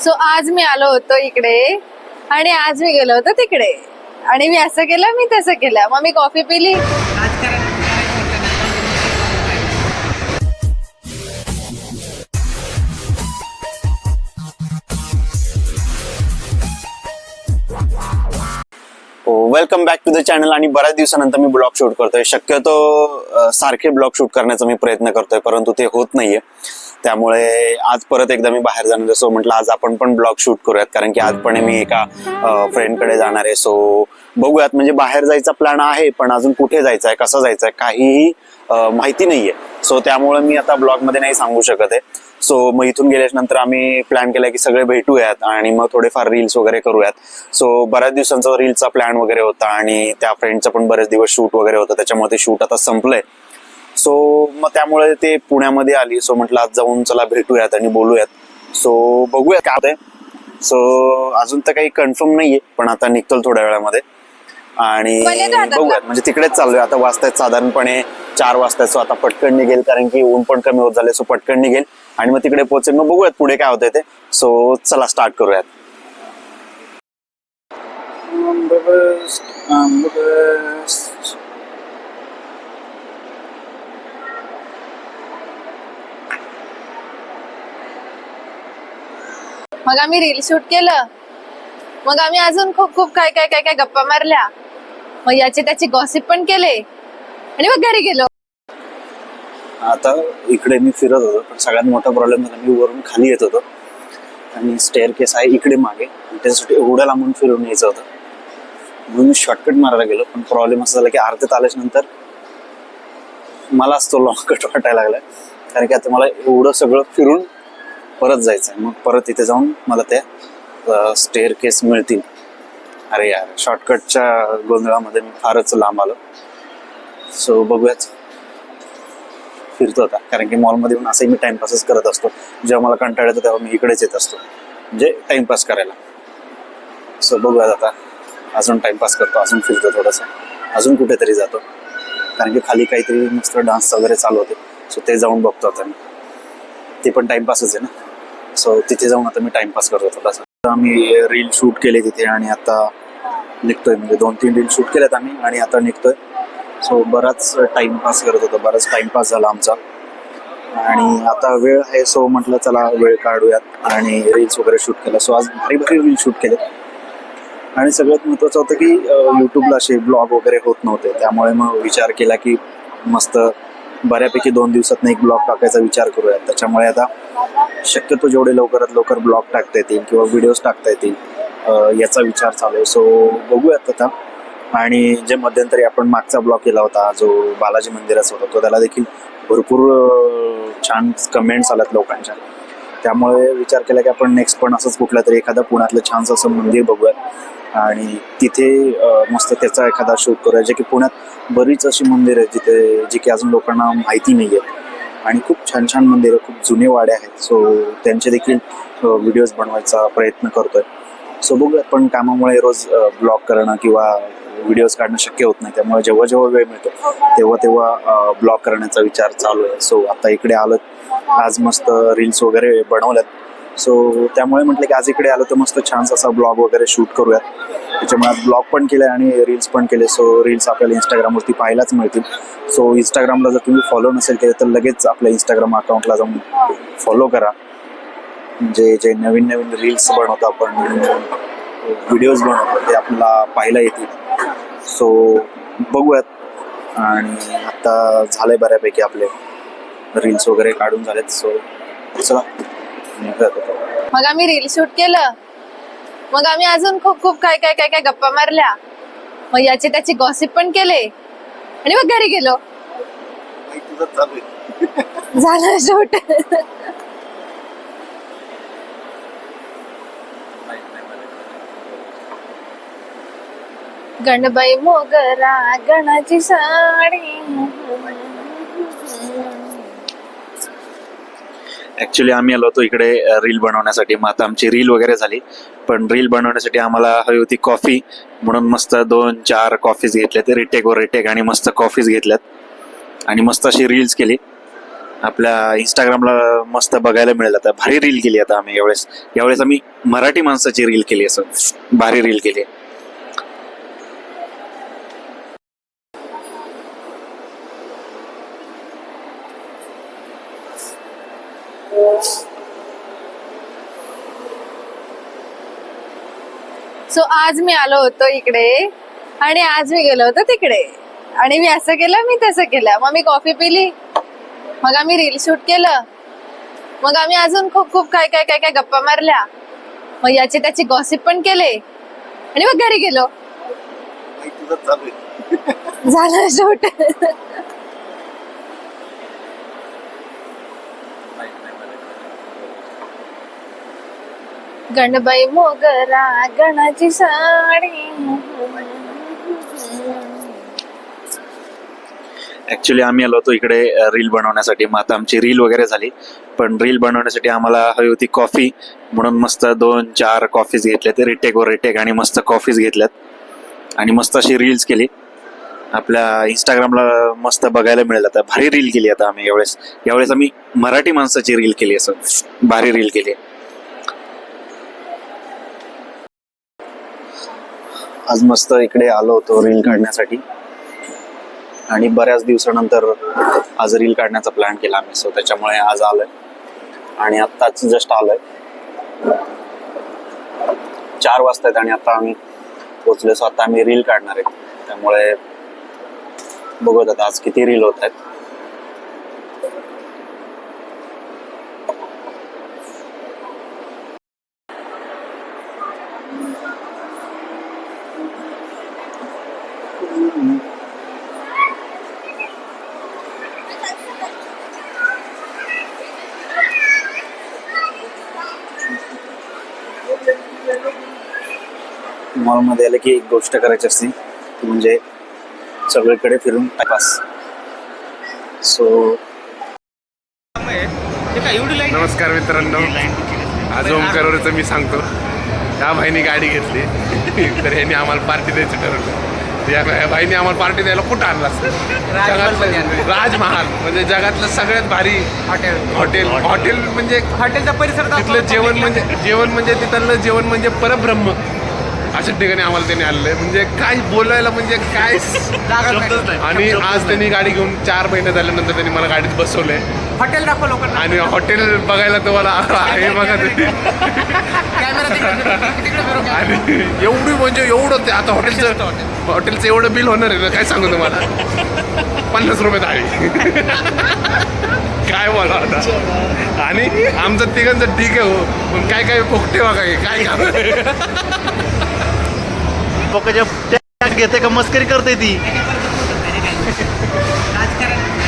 So आज मी आलो होतो इकडे आणि आज मी गेलो होतो तिकडे. आणि मी असं केलं मी तसं केलं. मग मी कॉफी पिली. आज welcome back to the channel आणि बऱ्याच दिवसानंतर मी ब्लॉग शूट करतोय. शक्यतो सारखे ब्लॉग शूट करण्याचा मी प्रयत्न करतोय परंतु ते होत नाहीये. त्यामुळे आज परत एकदा मी बाहेर जाणार सो म्हटलं आज आपण पण ब्लॉग शूट करूयात कारण की आज पण मी एका फ्रेंडकडे जाणार आहे. सो बघूयात. म्हणजे बाहेर जायचा प्लॅन आहे पण अजून कुठे जायचं आहे कसं जायचं आहे काहीही माहिती नाहीये. सो त्यामुळे मी आता ब्लॉगमध्ये नाही सांगू शकत आहे. सो मग इथून गेल्याच्यानंतर आम्ही प्लॅन केला की सगळे भेटूयात आणि मग थोडेफार रील्स वगैरे करूयात. सो बऱ्याच दिवसांचा रील्सचा प्लॅन वगैरे होता आणि त्या फ्रेंडचं पण बरेच दिवस शूट वगैरे होतं. त्याच्यामुळे ते शूट आता संपलंय. सो मग त्यामुळे ते पुण्यामध्ये आली. सो म्हटलं आज जाऊन चला भेटूयात आणि बोलूयात. सो बघूयात काय सो अजून तर काही कन्फर्म नाहीये पण आता निघतो थोड्या वेळामध्ये. आणि बघूयात. म्हणजे तिकडेच चाललोय. आता वाजतायत साधारणपणे चार वाजता सो आता पटकन निघेल कारण की ऊन पण कमी होत झाले सो पटकन निघेल. आणि मग तिकडे पोहोचेल मग बघूयात पुढे काय होतंय ते. सो चला स्टार्ट करूयात. मग आम्ही रील शूट केलं. मग आम्ही अजून खूप खूप काय काय काय काय गप्पा मारल्या. मग याचे त्याचे गॉसिप पण केले. आणि मग घरी गेलो. आता इकडे मी फिरत होतो पण सगळ्यात मोठा प्रॉब्लेम झाला मी वरून खाली येत होतो. आणि स्टेअर केस आहे इकडे मागे. त्यासाठी त्याच्यासाठी एवढ्या लांबून फिरून यायचं होतं. म्हणून मी शॉर्टकट मारायला गेलो पण प्रॉब्लेम असा झाला की अर्ध्यात आल्याच्यानंतर मलाच तो लॉंग कट वाटायला लागला. कारण की आता मला एवढं सगळं फिरून परत जायचं आहे. मग परत तिथे जाऊन मला त्या स्टेअर केस मिळतील. अरे यार शॉर्टकटच्या गोंधळामध्ये मी फारच लांब आलो. सो बघूयाच फिरतो आता. कारण की मॉलमध्ये येऊन असंही मी टाइमपासच करत असतो. जेव्हा मला कंटाळा येतो तेव्हा मी इकडेच येत असतो. म्हणजे टाइमपास करायला. सो बघूयात आता. अजून टाइमपास करतो अजून फिरतो थोडंसं. अजून कुठेतरी जातो. कारण की खाली काहीतरी मस्त डान्स वगैरे चालू होते. सो ते जाऊन बघतो आता मी. ते पण टाइमपासच आहे ना. सो तिथे जाऊन आता मी टाइमपास करतो थोडासा. आम्ही रील शूट केले तिथे आणि आता निघतोय. म्हणजे दोन तीन रील शूट केल्यात आम्ही आणि आता निघतोय. सो बराच टाइमपास करत होतो बराच टाइमपास झाला आमचा. आणि आता वेळ आहे सो म्हटलं चला वेळ काढूयात आणि रील्स वगैरे शूट केला. सो आज भारी भारी रील शूट केले आणि सगळ्यात महत्त्वाचं होतं की यूट्यूबला असे ब्लॉग वगैरे होत नव्हते. त्यामुळे मग विचार केला की मस्त बऱ्यापैकी दोन दिवसातनं एक ब्लॉग टाकायचा विचार करूयात. त्याच्यामुळे आता शक्यतो जेवढे लवकरात लवकर ब्लॉग टाकता येतील किंवा व्हिडिओज टाकता येतील याचा विचार चालू आहे. सो बघूयात आता. आणि जे मध्यंतरी आपण मागचा ब्लॉग केला होता जो बालाजी मंदिराचा होता तो त्याला देखील भरपूर छान कमेंट्स आल्यात लोकांच्या. त्यामुळे विचार केला की आपण नेक्स्ट पण असंच कुठलं तरी एखादं पुण्यातलं छानसं असं मंदिर बघूयात. आणि तिथे मस्त त्याचा एखादा शूट करूया जे की पुण्यात बरीच अशी मंदिरं आहेत जिथे जी की अजून लोकांना माहिती नाही आहेत आणि खूप छान छान मंदिरं खूप जुने वाडे आहेत. सो त्यांचे देखील व्हिडिओज बनवायचा प्रयत्न करतोय. सो बघूया पण कामामुळे रोज ब्लॉग करणं किंवा व्हिडिओज काढणं शक्य होत नाही. त्यामुळे जेव्हा जेव्हा वेळ मिळतो तेव्हा तेव्हा ब्लॉग करण्याचा विचार चालू आहे. सो आता इकडे आलो आज मस्त रील्स वगैरे बनवल्यात. सो त्यामुळे म्हटलं की आज इकडे आलो तर मस्त छान असा ब्लॉग वगैरे शूट करूयात. त्याच्यामुळे आज ब्लॉग पण केले आणि रील्स पण केले. सो रील्स आपल्याला इंस्टाग्रामवरती पाहायलाच मिळतील. सो इंस्टाग्रामला जर तुम्ही फॉलो नसेल केलं तर लगेच आपल्या इंस्टाग्राम अकाउंटला जाऊन फॉलो करा. म्हणजे जे नवीन नवीन रील्स बनवतो आपण व्हिडिओज बनवतो ते आपल्याला पाहायला येतील. सो बघूयात. आणि आता झालंय बऱ्यापैकी आपले. रील्स वगैरे काढून झालेत सो चला. मग आम्ही रील शूट केलं. मग आम्ही अजून खूप खूप काय काय काय काय गप्पा मारल्या. मग याचे त्याचे गॉसिप पण केले. आणि मग घरी गेलो. झालं शूट गणबाई मोगरा गणाची साडी ऍक्च्युली आम्ही आलो होतो इकडे रील बनवण्यासाठी. मग आता आमची रील वगैरे झाली. पण रील बनवण्यासाठी आम्हाला हवी होती कॉफी म्हणून मस्त दोन चार कॉफीज घेतल्यात. रिटेक वर रिटेक आणि मस्त कॉफीज घेतल्यात. आणि मस्त अशी रील्स केली. आपल्या इंस्टाग्रामला मस्त बघायला मिळेल. आता भारी रील केली आता आम्ही. यावेळेस यावेळेस आम्ही मराठी माणसाची रील केली असं. भारी रील केली. सो आज मी आलो होतो इकडे आणि आज मी गेलो होतो तिकडे. आणि मी असं केलं मी तसं केलं. मग मी कॉफी पिली. मग आम्ही रील शूट केलं. मग आम्ही अजून खूप खूप काय काय काय काय गप्पा मारल्या. मग याची त्याची गॉसिप पण केले. आणि मग घरी गेलो. झालं शूट. गणबाई मोगरा गणाची साडी ऍक्च्युली आम्ही आलो होतो इकडे रील बनवण्यासाठी. मग आता आमची रील वगैरे झाली. पण रील बनवण्यासाठी आम्हाला हवी होती कॉफी म्हणून मस्त दोन चार कॉफीज घेतल्यात. रिटेक वर रिटेक आणि मस्त कॉफीज घेतल्यात. आणि मस्त अशी रील्स केली. आपल्या इंस्टाग्रामला मस्त बघायला मिळेल. आता भारी रील केली आता आम्ही. यावेळेस यावेळेस आम्ही मराठी माणसाची रील केली असं. भारी रील केली. आज मस्त इकडे आलो होतो रील काढण्यासाठी. आणि बऱ्याच दिवसानंतर आज रील काढण्याचा प्लॅन केला आम्ही. सो त्याच्यामुळे आज आलोय. आणि आत्ताच जस्ट आलोय. चार वाजता आहेत आणि आता आम्ही पोचलो सो आता आम्ही रील काढणार आहे. त्यामुळे बघत आता आज किती रील होत आहेत. मॉलमध्ये आलं की एक गोष्ट करायची असते ती म्हणजे सगळीकडे फिरून टाकास सो नमस्कार मित्रांनो. आज ओमकारवरचं मी सांगतो. त्या भाईने गाडी घेतली. तर यांनी आम्हाला पार्टी द्यायचं ठरवलं. या या भाईने आम्हाला पार्टी द्यायला कुठं आणला राजमहाल म्हणजे जगातलं सगळ्यात भारी हॉटेल. हॉटेल. हॉटेल म्हणजे हॉटेलचा परिसर तिथलं जेवण म्हणजे जेवण म्हणजे तिथलं जेवण म्हणजे परब्रह्म. अशा ठिकाणी आम्हाला त्यांनी आणलंय. म्हणजे काय बोलायला म्हणजे काय आणि आज त्यांनी गाडी घेऊन चार महिने झाल्यानंतर त्यांनी मला गाडीत बसवलंय. हॉटेल दाखव लोकांना. आणि हॉटेल बघायला तुम्हाला आहे बघा तुम्ही. कॅमेरा तिकडे तिकडे फिरव camera. आणि एवढी म्हणजे एवढं ते आता हॉटेलचं हॉटेलचं एवढं बिल होणार आहे ना काय सांगू तुम्हाला? पन्नास रुपये थाळी काय बोला आता? आणि आमचं तिघांचं ठीक आहे हो. पण काय काय पोकटे बघा हे, काय? काम घेते का मस्करी करते ती?